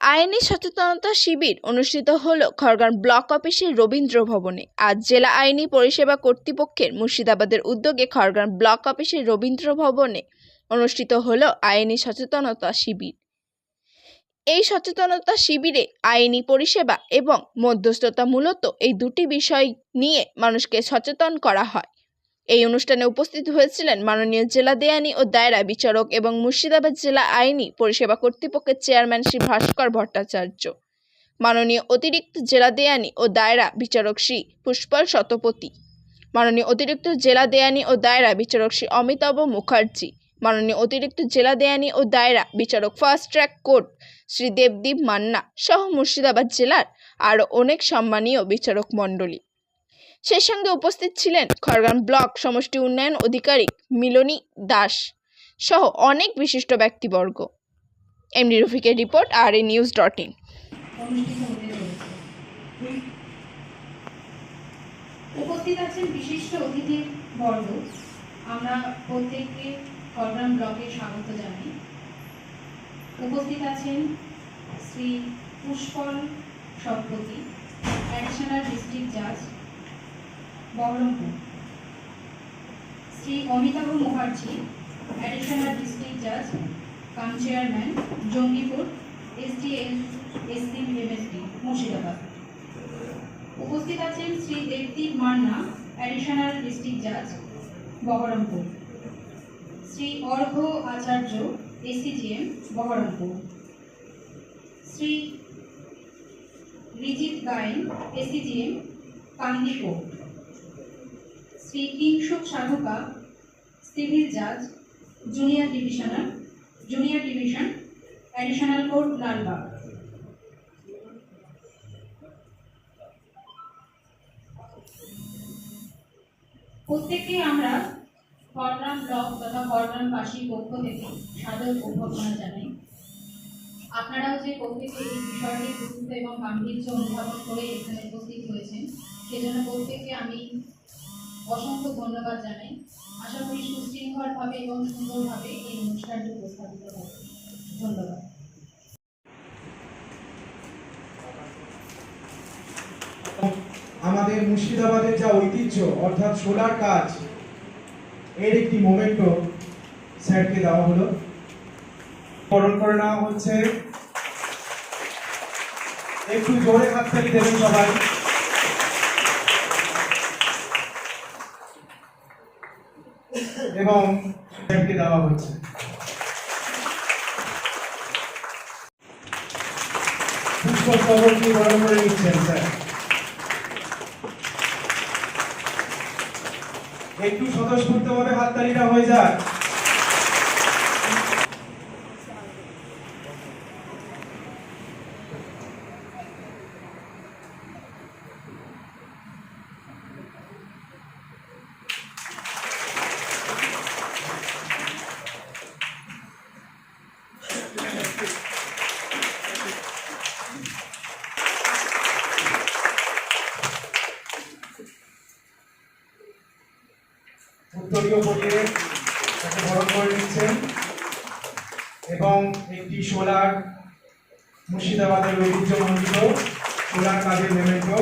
আইনি সচেতনতা শিবির অনুষ্ঠিত হলো খড়গান ব্লক অফিসের রবীন্দ্র ভবনে। আজ জেলা আইনি পরিষেবা কর্তৃপক্ষের মুর্শিদাবাদের উদ্যোগে খড়গান ব্লক অফিসের রবীন্দ্র ভবনে অনুষ্ঠিত হলো আইনি সচেতনতা শিবির। এই সচেতনতা শিবিরে আইনি পরিষেবা এবং মধ্যস্থতা মূলত এই দুটি বিষয় নিয়ে মানুষকে সচেতন করা হয়। এই অনুষ্ঠানে উপস্থিত হয়েছিলেন মাননীয় জেলা দেয়ানি ও দায়রা বিচারক এবং মুর্শিদাবাদ জেলা আইনি পরিষেবা কর্তৃপক্ষের চেয়ারম্যান শ্রী ভাস্কর ভট্টাচার্য। মাননীয় অতিরিক্ত জেলা দেয়ানি ও দায়রা বিচারক শ্রী পুষ্পল শতপথী। মাননীয় অতিরিক্ত জেলা দেয়ানি ও দায়রা বিচারক শ্রী অমিতাভ মুখার্জি। মাননীয় অতিরিক্ত জেলা দেয়ানি ও দায়রা বিচারক fast track court Shri Debdeep Manna সহ মুর্শিদাবাদ জেলার আরও অনেক সম্মানীয় বিচারক মণ্ডলী। সেই সঙ্গে উপস্থিত ছিলেন খড়গান ব্লক সমষ্টি উন্নয়ন আধিকারিক মিলনী দাস সহ অনেক বিশিষ্ট ব্যক্তিবর্গ। MD রফিকের report R A news dot in. উপস্থিত আছেন বিশিষ্ট অতিথি বর্গ আমরা প্রত্যেককে খড়গ্রাম ব্লকে স্বাগত জানাই। উপস্থিত আছেন শ্রী পুষ্পল সৎপতি অ্যাডিশনাল ডিস্ট্রিক্ট জাজ বহরমপুর। শ্রী অমিতাভ মুখার্জি অ্যাডিশনাল ডিস্ট্রিক্ট জাজ cum chairman Jangipur SDL MSD Murshidabad. উপস্থিত আছেন শ্রী দেবদীপ মান্না অ্যাডিশনাল ডিস্ট্রিক্ট জাজ Berhampore. Shri Argha Acharya ACGM Berhampore. Shri Rijit Gayen ACGM Kandipur. Shri Kingshuk Sadhuka, civil জাজ, junior divisional junior division, additional court, Lalbagh. প্রত্যেককে আমরা Korgram block তথা করগ্রামবাসীর পক্ষ থেকে সাদর অভ্যর্থনা জানাই। আপনারাও যে প্রত্যেকে এই বিষয়টি গুরুত্ব এবং গাম্ভীর্য অনুধাবন করে এখানে উপস্থিত হয়েছেন, সেজন্য প্রত্যেককে আমি অসংখ্য ধন্যবাদ জানাই। আশা করি সুশৃঙ্খলভাবে এবং সুন্দরভাবে এই অনুষ্ঠানটি উপস্থাপিত হবে। ধন্যবাদ। আমাদের মুর্শিদাবাদের যা ঐতিহ্য, অর্থাৎ সোলার কাজ, এর একটি মোমেন্টও স্যারকে দেওয়া হলো। বরণ করে নেওয়া হচ্ছে। একটু জোরে হাততালি দেবেন সবাই। এবং দেওয়া হচ্ছে পুষ্প স্তবকটি বরণ করে নিচ্ছেন স্যার। একটু হাততালিটা হয়ে যাক উত্তরীয় পরিয়ে তাকে বরণ করে নিচ্ছেন এবং একটি সোলার মুর্শিদাবাদের ঐতিহ্যমণ্ডিত সোলার কাজের মেমেন্টো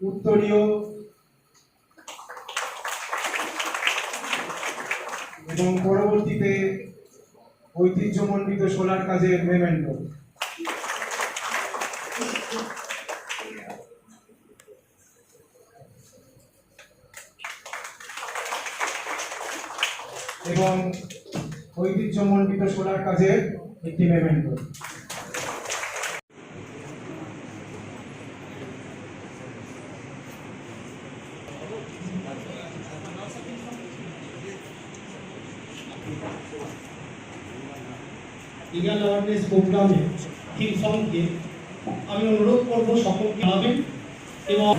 উত্তরীয় এবং পরবর্তীতে ঐতিহ্যমণ্ডিত সোলার কাজের মেমেন্টো এবং ঐতিহ্যমণ্ডিত সোলার কাজের একটি মেমেন্টো আমি অনুরোধ করব সকলকে এবং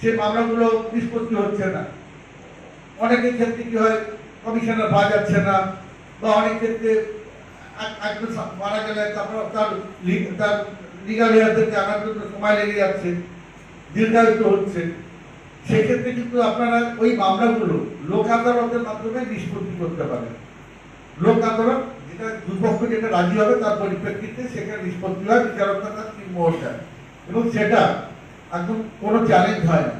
সেই মামলাগুলো নিষ্পত্তি হচ্ছে না। অনেকের ক্ষেত্রে কি হয়, কমিশনার পাওয়া যাচ্ছে না, বা অনেক ক্ষেত্রে মারা গেলে তারপর তার তার লিগাল হেয়ারদেরকে আনার জন্য সময় লেগে যাচ্ছে, দীর্ঘায়িত হচ্ছে। সেক্ষেত্রে কিন্তু আপনারা ওই মামলাগুলো লোক আদালতের মাধ্যমে নিষ্পত্তি করতে পারেন। লোক আদালত যেটা দুপক্ষ যেটা রাজি হবে তার পরিপ্রেক্ষিতে সেখানে নিষ্পত্তি হয় বিচারকরা তার তিন মোহর এবং সেটা একদম কোনো চ্যালেঞ্জ হয় না।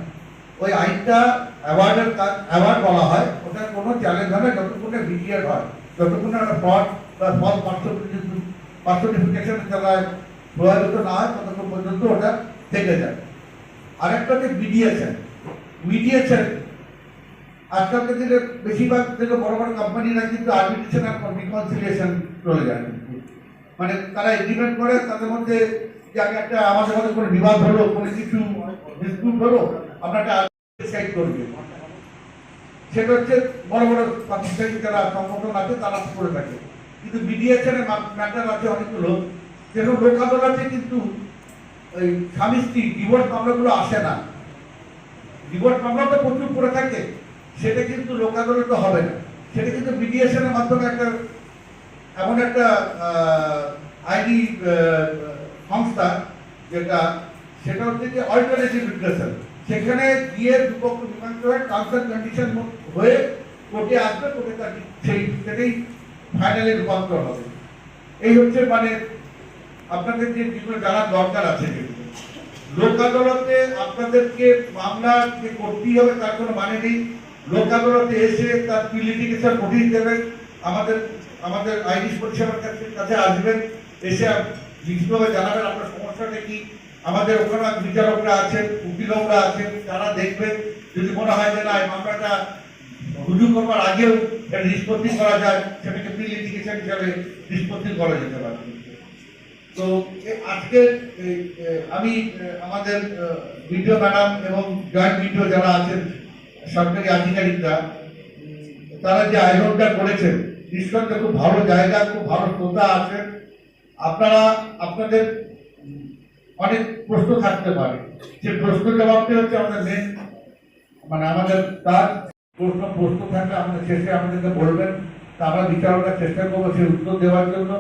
ওই আইনটা অ্যাওয়ার্ডের অ্যাওয়ার্ড বলা হয় ওটা কোনো চ্যালেঞ্জ না যতক্ষণে ভিডিয়ার হয় যতক্ষণে একটা ফ্রড বা ফল পার্সনিফিকেশনের দ্বারা প্রভাবিত না হয়, ততক্ষণ পর্যন্ত ওটা থেকে যায়। আরেকটা হচ্ছে মিডিয়েশন মিডিয়েশন আজকালকার দিনে বেশিরভাগ থেকে বড় বড় কোম্পানিরা কিন্তু আর্বিট্রেশন আর রিকনসিলিয়েশন চলে যায়। মানে তারা এগ্রিমেন্ট করে, তাদের মধ্যে যে আগে একটা আমাদের মধ্যে কোনো হলো কিছু ডিসপিউট হলো করবে। সেটা হচ্ছে বড় বড় আছে, তারা করে থাকে। কিন্তু আছে কিন্তু ওই স্বামী স্ত্রী ডিভোর্স মামলাগুলো আসে না। ডিভোর্স মামলা তো প্রচুর পড়ে থাকে। সেটা কিন্তু লোক আদালতে হবে না। সেটা কিন্তু মিডিয়েশনের মাধ্যমে একটা, এমন একটা আইনি সংস্থা যেটা, সেটা হচ্ছে যে অল্টারনেটিভ রিপ্রেশন সেখানে গিয়ে দুপক্ষ মীমাংসা টার্মস অ্যান্ড কন্ডিশন হয়ে কোর্টে আসবে, কোর্টে তার সেই সেটাই ফাইনালি রূপান্তর হবে। এই হচ্ছে মানে আপনাদের যে যেগুলো জানার দরকার আছে লোক আদালতে আপনাদেরকে মামলা যে করতেই হবে তার কোনো মানে নেই। লোক আদালতে এসে তার প্রিলিটিগেশন নোটিশ দেবেন, আমাদের আমাদের আইনি পরিষেবার কাছে আসবেন, এসে লিখিতভাবে জানাবেন আপনার সমস্যাটা কি? আমাদের ওখানে বিচারকরা আছেন উকিলকরা আছেন, তারা দেখবেন। যদি মনে হয় যে না, এই মামলাটা রুজু করবার আগেও এর নিষ্পত্তি করা যায়, সেটাকে প্রি লিটিগেশন হিসাবে নিষ্পত্তি করা যেতে পারে। তো আজকে আমি আমাদের ভিডিও ম্যাডাম এবং জয়েন্ট ভিডিও যারা আছেন, সরকারি আধিকারিকরা, তারা যে আয়োজনটা করেছেন নিঃসন্দেহে খুব ভালো জায়গা, খুব ভালো শ্রোতা আছেন। আপনারা আপনাদের অনেক প্রশ্ন থাকতে পারে। যে প্রশ্ন জবাবটি হচ্ছে আমাদের মেন মানে আমাদের কাজ প্রশ্ন প্রশ্ন থাকলে আমাদের শেষে আমাদেরকে বলবেন, তা আমরা বিচারকরা চেষ্টা করব সেই উত্তর দেওয়ার জন্য।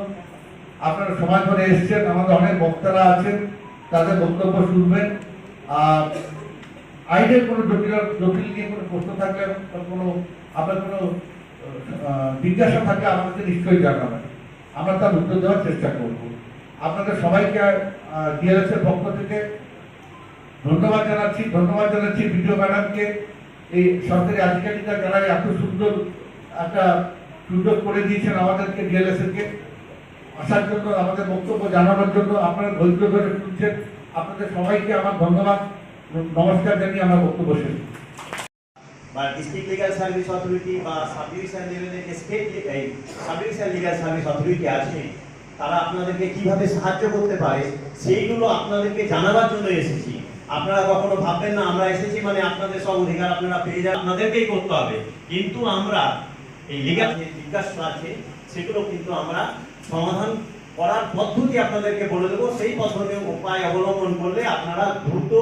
আপনারা সময় ধরে এসছেন, আমাদের অনেক বক্তারা আছেন, তাদের বক্তব্য শুনবেন। আর আইনের কোনো জটিল জটিল নিয়ে কোনো প্রশ্ন থাকলে কোনো, আপনার কোনো জিজ্ঞাসা থাকলে আমাদেরকে নিশ্চয়ই জানাবেন। আমরা তার উত্তর দেওয়ার চেষ্টা করব। আপনাদের সবাইকে ডিএলএস এর পক্ষ থেকে ধন্যবাদ জানাচ্ছি। ধন্যবাদ জানাচ্ছি ভিডিও ম্যাডামকে। এই সরকারি আধিকারিকরা যারা এত সুন্দর একটা সুযোগ করে দিয়েছেন আমাদেরকে ডিএলএস কে আসার জন্য, আমাদের বক্তব্য জানানোর জন্য আপনারা ধৈর্য ধরে শুনছেন। আপনাদের সবাইকে আমার ধন্যবাদ। নমস্কার জানিয়ে আমার বক্তব্য শেষ বা ডিস্ট্রিক্ট লিগাল সার্ভিস অথরিটি বা সাব ডিভিশন লেভেলের যে স্টেট এই sub division legal service authority আছে, তারা আপনাদেরকে কীভাবে সাহায্য করতে পারে, সেইগুলো আপনাদেরকে জানাবার জন্য এসেছি। আপনারা কখনো ভাববেন না, আমরা এসেছি মানে আপনাদের সব অধিকার আপনারা পেয়ে যান আপনাদেরকেই করতে হবে। কিন্তু আমরা এই লিগাল যে জিজ্ঞাসা আছে, সেগুলো কিন্তু আমরা সমাধান করার পদ্ধতি আপনাদেরকে বলে দেবো। সেই পদ্ধতি উপায় অবলম্বন করলে আপনারা দ্রুত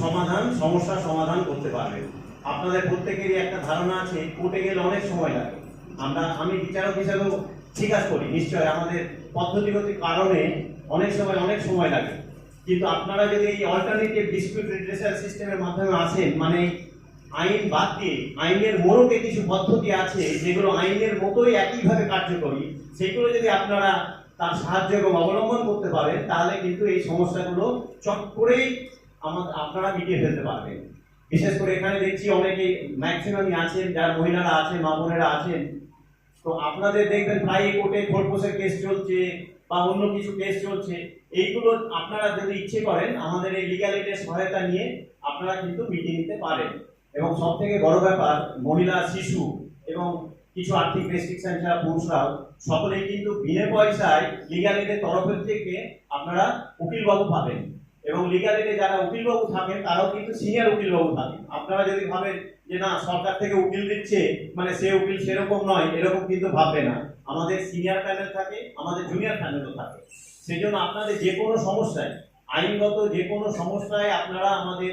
সমাধান, সমস্যার সমাধান করতে পারবেন। আপনাদের প্রত্যেকেরই একটা ধারণা আছে কোর্টে গেলে অনেক সময় লাগে। আমরা, আমি বিচারক হিসেবেও স্বীকার করি নিশ্চয় আমাদের পদ্ধতিগত কারণে অনেক সময় অনেক সময় লাগে। কিন্তু আপনারা যদি এই অল্টারনেটিভ ডিসপিউট রিড্রেসাল সিস্টেমের মাধ্যমে আসেন মানে আইন বাদ দিয়ে, আইনের মোড়কে কিছু পদ্ধতি আছে যেগুলো আইনের মতোই একইভাবে কার্যকরী, সেগুলো যদি আপনারা তার সাহায্য এবং অবলম্বন করতে পারেন, তাহলে কিন্তু এই সমস্যাগুলো চট করেই আমাদের, আপনারা মিটিয়ে ফেলতে পারবেন। বিশেষ করে এখানে দেখছি অনেকে ম্যাক্সিমামই আছেন, যারা মহিলারা আছেন, মা বোনেরা আছেন। তো আপনাদের দেখবেন প্রায় কোর্টে খোরপোশের কেস চলছে বা অন্য কিছু কেস চলছে। এইগুলো আপনারা যদি ইচ্ছে করেন, আমাদের এই লিগাল সহায়তা নিয়ে আপনারা কিন্তু মিটিয়ে নিতে পারেন। এবং সব থেকে বড় ব্যাপার, মহিলা, শিশু এবং কিছু আর্থিক রেস্ট্রিকশন ছাড়া পুরুষরাও, সকলেই কিন্তু বিনে পয়সায় লিগাল তরফের থেকে আপনারা উকিলবাবু পাবেন। এবং লিগাল এডে যারা উকিলবাবু থাকেন, তারাও কিন্তু সিনিয়র উকিলবাবু থাকেন। আপনারা যদি ভাবেন যে না, সরকার থেকে উকিল দিচ্ছে মানে সে উকিল সেরকম নয়, এরকম কিন্তু ভাববে না। আমাদের সিনিয়র প্যানেল থাকে, আমাদের জুনিয়র প্যানেলও থাকে। সেই জন্য আপনাদের যে কোনো সমস্যায়, আইনগত যে কোনো সমস্যায় আপনারা আমাদের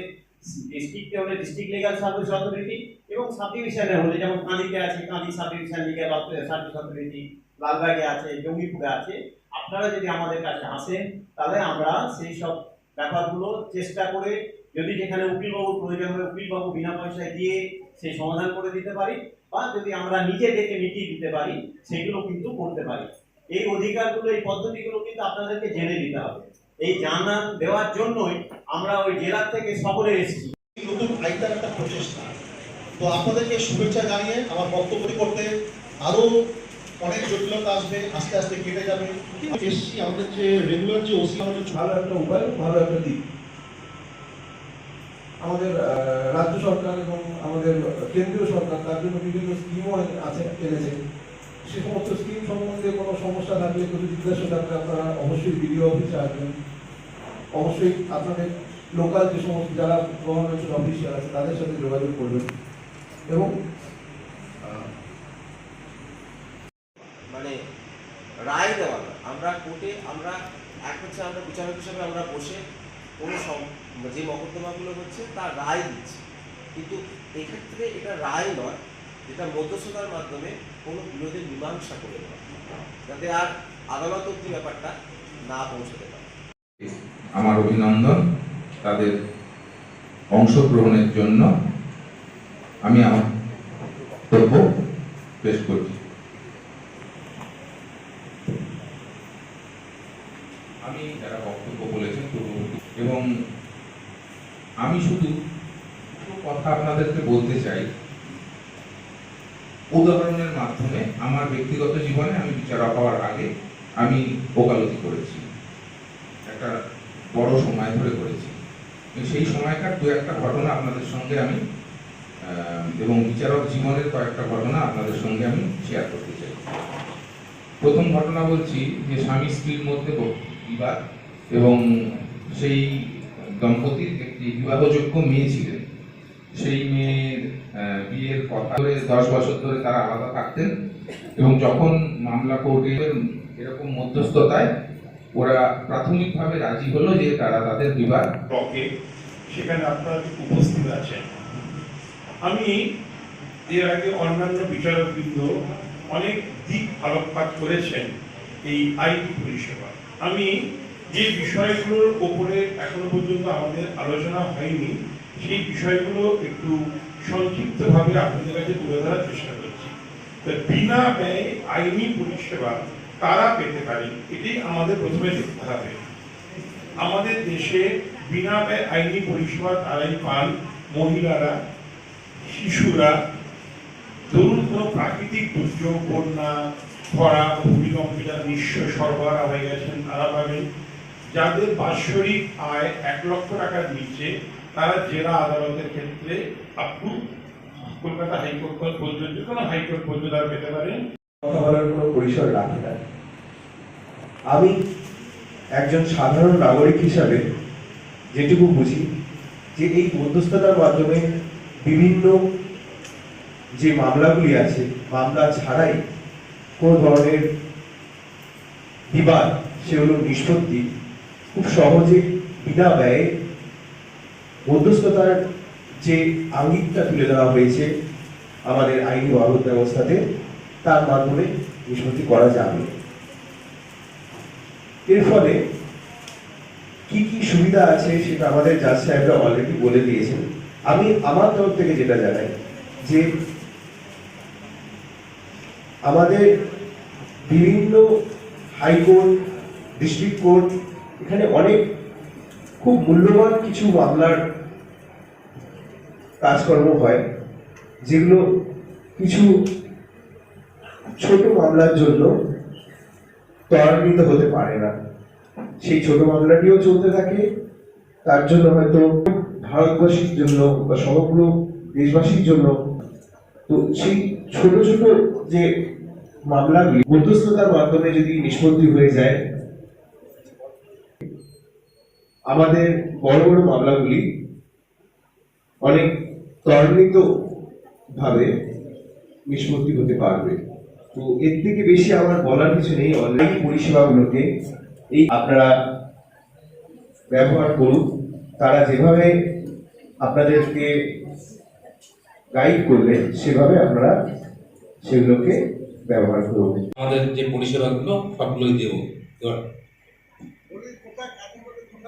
ডিস্ট্রিক্টে হলে ডিস্ট্রিক্ট লিগাল সার্ভিস অথরিটি এবং সাব ডিভিশনে হলে, যেমন কাঁদিতে আছে, Kandi sub division legal service authority লালবাগে আছে, জঙ্গিপুরে আছে, আপনারা যদি আমাদের কাছে আসেন, তাহলে আমরা সেই সব ব্যাপারগুলো চেষ্টা করে যদি যেখানে উকিলবাবুর প্রয়োজন হয়, উকিলবাবু বিনা পয়সায় দিয়ে সেই সমাধান করে দিতে পারি, বা যদি আমরা নিজে ডেকে মিটিয়ে দিতে পারি, সেগুলো কিন্তু করতে পারি। এই অধিকারগুলো, এই পদ্ধতিগুলো কিন্তু আপনাদেরকে জেনে দিতে হবে। এই জানা দেওয়ার জন্যই আমরা ওই জেলার থেকে সকলে এসেছি। নতুন আইনটার একটা প্রচেষ্টা। তো আপনাদেরকে শুভেচ্ছা জানিয়ে আমার বক্তব্য করতে আরও অনেক জটিলতা আসবে, আস্তে আস্তে কেটে যাবে। এসছি আমাদের যে রেগুলার যে ওসি আমাদের ভালো একটা উপায়, ভালো একটা দিক। আমাদের রাজ্য সরকার এবং আমাদের কেন্দ্রীয় সরকার তার জন্য বিভিন্ন স্কিমও আছে, এনেছে। সে সমস্ত স্কিম সম্বন্ধে কোনো সমস্যা থাকলে কিছু জিজ্ঞাসা থাকলে আপনারা অবশ্যই বিডিও অফিসে আসবেন। অবশ্যই আপনাদের লোকাল যে সমস্ত, যারা গভর্নমেন্টের অফিসিয়াল আছে, তাদের সাথে যোগাযোগ করবেন। এবং মানে রায় দেওয়া না। আমরা কোর্টে, আমরা এক হচ্ছে আমরা বিচারক হিসাবে আমরা বসে কোনো যে মকদ্দমাগুলো হচ্ছে তার রায় দিচ্ছি। কিন্তু এক্ষেত্রে এটা রায় নয় যেটা মধ্যস্থতার মাধ্যমে কোনো বিরোধের মীমাংসা করে দেওয়া। যাতে আর আদালত অব্দি ব্যাপারটা না পৌঁছতে পারে। আমার অভিনন্দন তাদের অংশগ্রহণের জন্য। আমি আমার বক্তব্য পেশ করছি আমি যারা বক্তব্য বলেছেন পূর্ববর্তী এবং আমি শুধু দুটো কথা আপনাদেরকে বলতে চাই, উদাহরণের মাধ্যমে আমার ব্যক্তিগত জীবনে আমি বিচারক হওয়ার আগে আমি ওকালতি করেছি। একটা বড় সময় ধরে করেছি। সেই সময়কার দু একটা ঘটনা আপনাদের সঙ্গে আমি এবং বিচারক জীবনের কয়েকটা ঘটনা আপনাদের সঙ্গে আমি শেয়ার করতে চাই। প্রথম ঘটনা বলছি যে স্বামী স্ত্রীর মধ্যে বিবাদ এবং সেই দম্পতির একটি বিবাহযোগ্য মেয়ে ছিলেন সেই মেয়ের বিয়ের কথা দশ বছর ধরে তারা আলাদা থাকতেন এবং যখন মামলা কোর্টে এরকম মধ্যস্থতায় ওরা প্রাথমিকভাবে রাজি হলো যে তারা তাদের বিবাহ ব্লকে সেখানে আপনারা উপস্থিত আছেন? আমি এর আগে অন্যান্য বিচারকবৃন্দ অনেক দিক আলোকপাত করেছেন এই আইনি পরিষেবা। আমি যে বিষয়গুলোর ওপরে এখনও পর্যন্ত আমাদের আলোচনা হয়নি সেই বিষয়গুলো একটু সংক্ষিপ্তভাবে আপনাদের কাছে তুলে ধরার চেষ্টা করছি। তো বিনা ব্যয় আইনি পরিষেবা কারা পেতে পারে এটি আমাদের প্রথমে দেখতে হবে। আমাদের দেশে বিনা ব্যয় আইনি পরিষেবা তারাই পান মহিলারা, শিশুরা। ধরুন কোনো প্রাকৃতিক দুর্যোগ, বন্যা, খরা ভূমিকম্পে যারা নিঃস্ব সরবরাহ হয়ে গেছেন তারা পাবেন। যাদের বাৎসরিক আয় এক লক্ষ টাকার নিচে তারা জেলা আদালতের ক্ষেত্রে আপ কলকাতা হাইকোর্ট পর্যন্ত কোনো হাইকোর্ট পর্যন্ত তারা পেতে পারেন কথা বলার কোনো পরিসর রাখে না আমি একজন সাধারণ নাগরিক হিসাবে যেটুকু বুঝি যে এই মধ্যস্থতার মাধ্যমে বিভিন্ন যে মামলাগুলি আছে, মামলা ছাড়াই কোনো ধরনের বিবাদ সেগুলো নিষ্পত্তি খুব সহজে বিনা ব্যয়ে মধ্যস্থতার যে আঙ্গিকটা তুলে দেওয়া হয়েছে আমাদের আইনি বাবদ ব্যবস্থাতে, তার মাধ্যমে নিষ্পত্তি করা যাবে। এর ফলে কি কি সুবিধা আছে সেটা আমাদের জাজ সাহেবরা অলরেডি বলে দিয়েছেন। আমি আমার তরফ থেকে যেটা জানাই, যে আমাদের বিভিন্ন হাইকোর্ট ডিস্ট্রিক্ট কোর্ট এখানে অনেক খুব মূল্যবান কিছু মামলার কাজকর্ম হয়, যেগুলো কিছু ছোট মামলার জন্য ত্বরান্বিত হতে পারে না। সেই ছোট মামলাটিও চলতে থাকে, তার জন্য হয়তো ভারতবাসীর জন্য বা সমগ্র দেশবাসীর জন্য তো সেই ছোট ছোট যে মামলাগুলি মধ্যস্থতার মাধ্যমে যদি নিষ্পত্তি হয়ে যায়, আমাদের বড় বড় মামলাগুলি অনেক ত্বরান্বিত ভাবে নিষ্পত্তি হতে পারবে। তো এর থেকে বেশি আমার বলার কিছু নেই। অনলাইন পরিষেবাগুলোকে এই আপনারা ব্যবহার করুন। তারা যেভাবে আপনাদেরকে গাইড করবে সেভাবে আপনারা সেগুলোকে ব্যবহার করুন আমাদের যে পরিষেবাগুলো সবগুলোই দেব।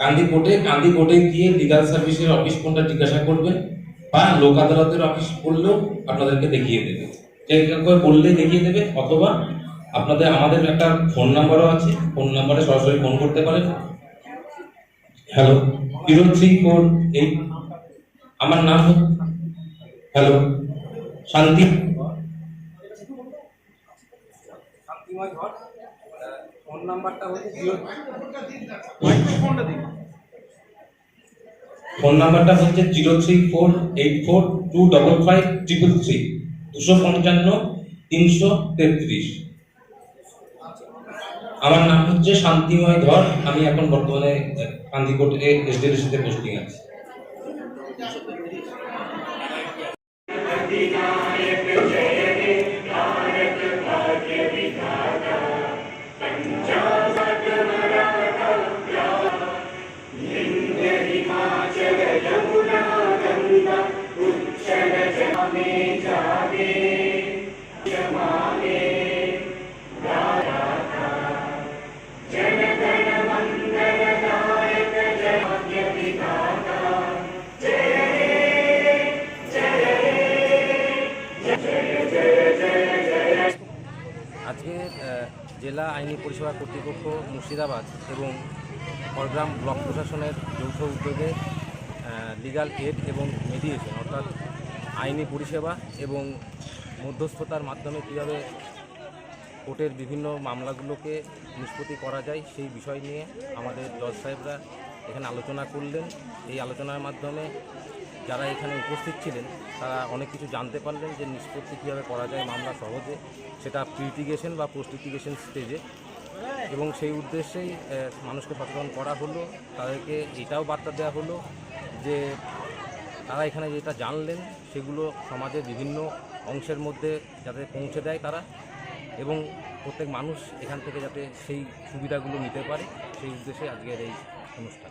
কান্দি কোর্টে কান্দি গিয়ে লিগাল সার্ভিসের অফিস কোনটা জিজ্ঞাসা করবেন? বা লোক আদালতের অফিস বললেও আপনাদেরকে দেখিয়ে দেবে। করে বললেই দেখিয়ে দেবে, অথবা আপনাদের, আমাদের একটা ফোন নাম্বারও আছে ফোন নাম্বারে সরাসরি ফোন করতে পারেন। Hello zero three four eight আমার নাম হ্যালো শান্তি। ফোন নাম্বারটা হচ্ছে জিরো ফোন নাম্বারটা হচ্ছে zero three four eight four two double five triple three, দুশো পঞ্চান্ন তিনশো তেত্রিশ। আমার নাম হচ্ছে শান্তিময় ধর, আমি এখন বর্তমানে কান্দিকোটে এসডিএলসিতে পোস্টিং আছি। আজকে জেলা আইনি পরিষেবা কর্তৃপক্ষ মুর্শিদাবাদ এবং খড়গ্রাম ব্লক প্রশাসনের যৌথ উদ্যোগে লিগাল এড এবং মেডিয়েশন অর্থাৎ আইনি পরিষেবা এবং মধ্যস্থতার মাধ্যমে কীভাবে কোর্টের বিভিন্ন মামলাগুলোকে নিষ্পত্তি করা যায় সেই বিষয় নিয়ে আমাদের জজ সাহেবরা এখানে আলোচনা করলেন। এই আলোচনার মাধ্যমে যারা এখানে উপস্থিত ছিলেন, তারা অনেক কিছু জানতে পারলেন যে নিষ্পত্তি কীভাবে করা যায় মামলা সহজে, সেটা প্রিটিগেশন বা পোস্ট স্টেজে এবং সেই উদ্দেশ্যেই মানুষকে সচেতন করা হলো, তাদেরকে এটাও বার্তা দেওয়া হলো যে তারা এখানে যেটা জানলেন সেগুলো সমাজের বিভিন্ন অংশের মধ্যে যাতে পৌঁছে দেয় তারা এবং প্রত্যেক মানুষ এখান থেকে যাতে সেই সুবিধাগুলো নিতে পারে সেই উদ্দেশ্যে আজকের এই অনুষ্ঠান।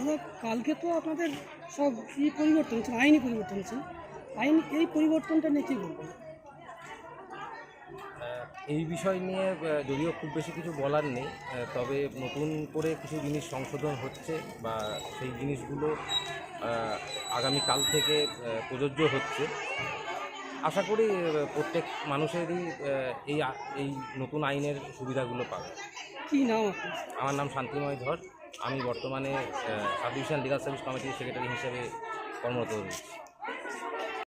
আর কালকে তো আপনাদের সব ই পরিবর্তন হচ্ছে? আইনি পরিবর্তন হচ্ছে আইন এই পরিবর্তনটা নিয়ে কী বলবেন? এই বিষয় নিয়ে যদিও খুব বেশি কিছু বলার নেই তবে নতুন করে কিছু জিনিস সংশোধন হচ্ছে বা সেই জিনিসগুলো আগামীকাল থেকে প্রযোজ্য হচ্ছে। আশা করি প্রত্যেক মানুষেরই এই এই নতুন আইনের সুবিধাগুলো পাবে। কী নাম আমার নাম শান্তিময় ধর। আমি বর্তমানে সাব ডিভিশন লিগাল সার্ভিস কমিটির সেক্রেটারি হিসেবে কর্মরত রয়েছি।